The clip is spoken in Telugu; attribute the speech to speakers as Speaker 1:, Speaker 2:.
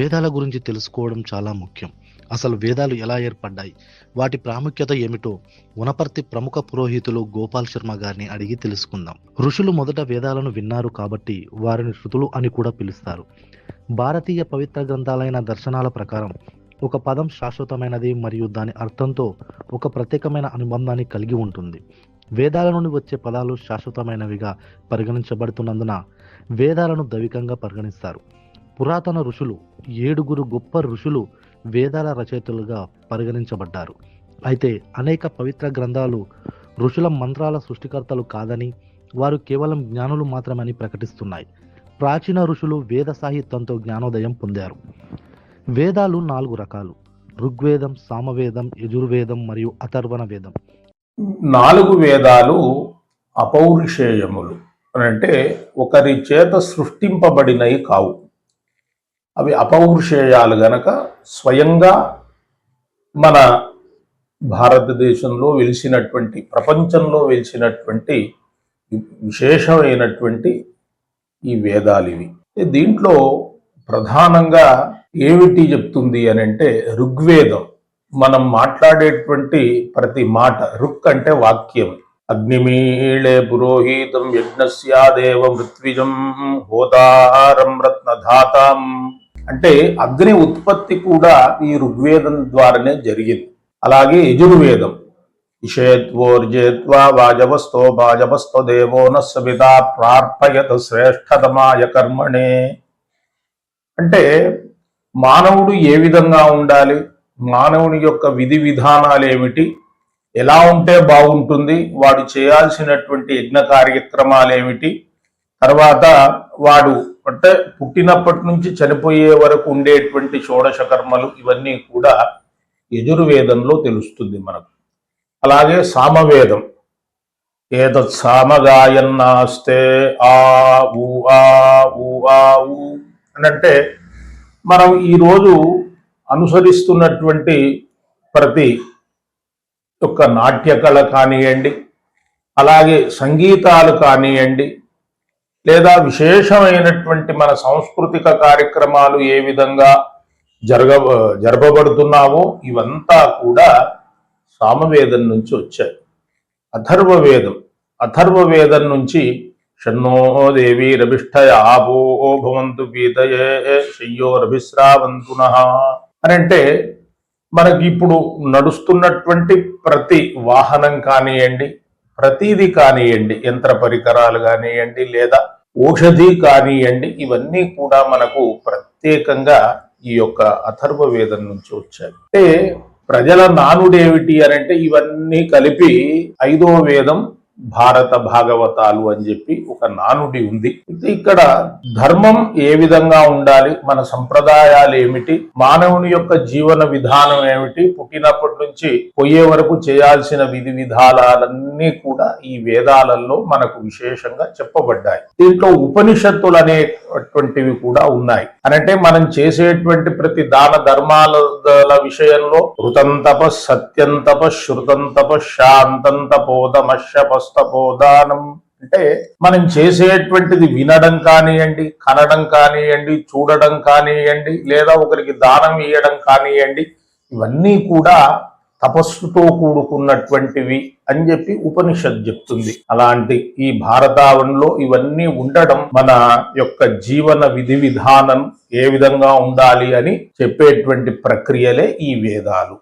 Speaker 1: వేదాల గురించి తెలుసుకోవడం చాలా ముఖ్యం. అసలు వేదాలు ఎలా ఏర్పడ్డాయి? వాటి ప్రాముఖ్యత ఏమిటో వనపర్తి ప్రముఖ పురోహితులు గోపాల్ శర్మ గారిని అడిగి తెలుసుకుందాం. ఋషులు మొదట వేదాలను విన్నారు కాబట్టి వారిని శృతులు అని కూడా పిలుస్తారు. భారతీయ పవిత్ర గ్రంథాలైన దర్శనాల ప్రకారం ఒక పదం శాశ్వతమైనది మరియు దాని అర్థంతో ఒక ప్రత్యేకమైన అనుబంధాన్ని కలిగి ఉంటుంది. వేదాల నుండి వచ్చే పదాలు శాశ్వతమైనవిగా పరిగణించబడుతున్నందున వేదాలను దైవికంగా పరిగణిస్తారు. పురాతన ఋషులు ఏడుగురు గొప్ప ఋషులు వేదాల రచయితలుగా పరిగణించబడ్డారు. అయితే అనేక పవిత్ర గ్రంథాలు ఋషుల మంత్రాల సృష్టికర్తలు కాదని వారు కేవలం జ్ఞానులు మాత్రమని ప్రకటిస్తున్నాయి. ప్రాచీన ఋషులు వేద సాహిత్యంతో జ్ఞానోదయం పొందారు. వేదాలు నాలుగు రకాలు ఋగ్వేదం సామవేదం యజుర్వేదం మరియు అథర్వణ వేదం.
Speaker 2: నాలుగు వేదాలు అపౌరుషేయములు. అంటే ఒకరి చేత సృష్టింపబడినవి కావు. అవి అపౌరుషేయాలు గనక స్వయంగా మన భారతదేశంలో వెలిసినటువంటి ప్రపంచంలో వెలిసినటువంటి విశేషమైనటువంటి ఈ వేదాలు ఇవి దీంట్లో ప్రధానంగా ఏమిటి చెప్తుంది అని అంటే ఋగ్వేదం. మనం మాట్లాడేటువంటి ప్రతి మాట రుక్ అంటే వాక్యం. అగ్నిమీళే పురోహితం యజ్ఞస్యాదేవ మృత్విజం హోతారం రత్నధాతాం. అంటే అగ్ని ఉత్పత్తి కూడా ఈ ఋగ్వేదం ద్వారానే జరిగింది. అలాగే యజుర్వేదం. ఇషేత్వోర్జేత్వా వాజవస్తో వాజవస్తో దేవో న ప్రార్థయత ప్రార్పయత శ్రేష్టతమాయ కర్మణే. అంటే మానవుడు ఏ విధంగా ఉండాలి? మానవుని యొక్క విధి విధానాలు ఏమిటి? ఎలా ఉంటే బాగుంటుంది? వాడు చేయాల్సినటువంటి యజ్ఞ కార్యక్రమాలు ఏమిటి? తర్వాత వాడు అంటే పుట్టినప్పటి నుంచి చనిపోయే వరకు ఉండేటువంటి షోడశ కర్మలు ఇవన్నీ కూడా యజుర్వేదంలో తెలుస్తుంది మనకు. అలాగే సామవేదం. ఏతత్ సామగాయన్నాస్తే ఆ ఊ ఆ ఊ ఆ ఊ అనంటే అంటే మనం ఈరోజు అనుసరిస్తున్నటువంటి ప్రతి యొక్క నాట్యకళ కానివ్వండి అలాగే సంగీతాలు కానివ్వండి లేదా విశేషమైనటువంటి మన సాంస్కృతిక కార్యక్రమాలు ఏ విధంగా జరగ జరపబడుతున్నావో ఇవంతా కూడా సామవేదం నుంచి వచ్చాయి. అథర్వవేదం అథర్వవేదం నుంచి షన్నో దేవి రభిష్టయ ఆపో భవంతు పీతయే శయ్యో రభిశ్రావంతున అని అంటే మనకి ఇప్పుడు నడుస్తున్నటువంటి ప్రతి వాహనం కానివ్వండి ప్రతిది కానివ్వండి యంత్ర పరికరాలు కానివ్వండి లేదా ఔషధి కానివ్వండి ఇవన్నీ కూడా మనకు ప్రత్యేకంగా ఈ యొక్క అథర్వ వేదం నుంచి వచ్చాయి. అంటే ప్రజల నానుడేమిటి అని అంటే ఇవన్నీ కలిపి ఐదో వేదం భారత భాగవతాలు అని చెప్పి ఒక నానుడి ఉంది. ఇక్కడ ధర్మం ఏ విధంగా ఉండాలి మన సంప్రదాయాలు ఏమిటి మానవుని యొక్క జీవన విధానం ఏమిటి పుట్టినప్పటి నుంచి పోయే వరకు చేయాల్సిన విధి విధానాలన్నీ కూడా ఈ వేదాలలో మనకు విశేషంగా చెప్పబడ్డాయి. దీంట్లో ఉపనిషత్తులు అనేటువంటివి కూడా ఉన్నాయి. అనంటే మనం చేసేటువంటి ప్రతి దాన ధర్మాల విషయంలో ఋతం తప సత్యం తప శృతం తప శాంతం స్వస్థబోధానం అంటే మనం చేసేటువంటిది వినడం కానివ్వండి కనడం కానివ్వండి చూడడం కానివ్వండి లేదా ఒకరికి దానం ఇవ్వడం కానివ్వండి ఇవన్నీ కూడా తపస్సుతో కూడుకున్నటువంటివి అని చెప్పి ఉపనిషత్ చెప్తుంది. అలాంటి ఈ భారతావనంలో ఇవన్నీ ఉండడం మన యొక్క జీవన విధి విధానం ఏ విధంగా ఉండాలి అని చెప్పేటువంటి ప్రక్రియలే ఈ వేదాలు.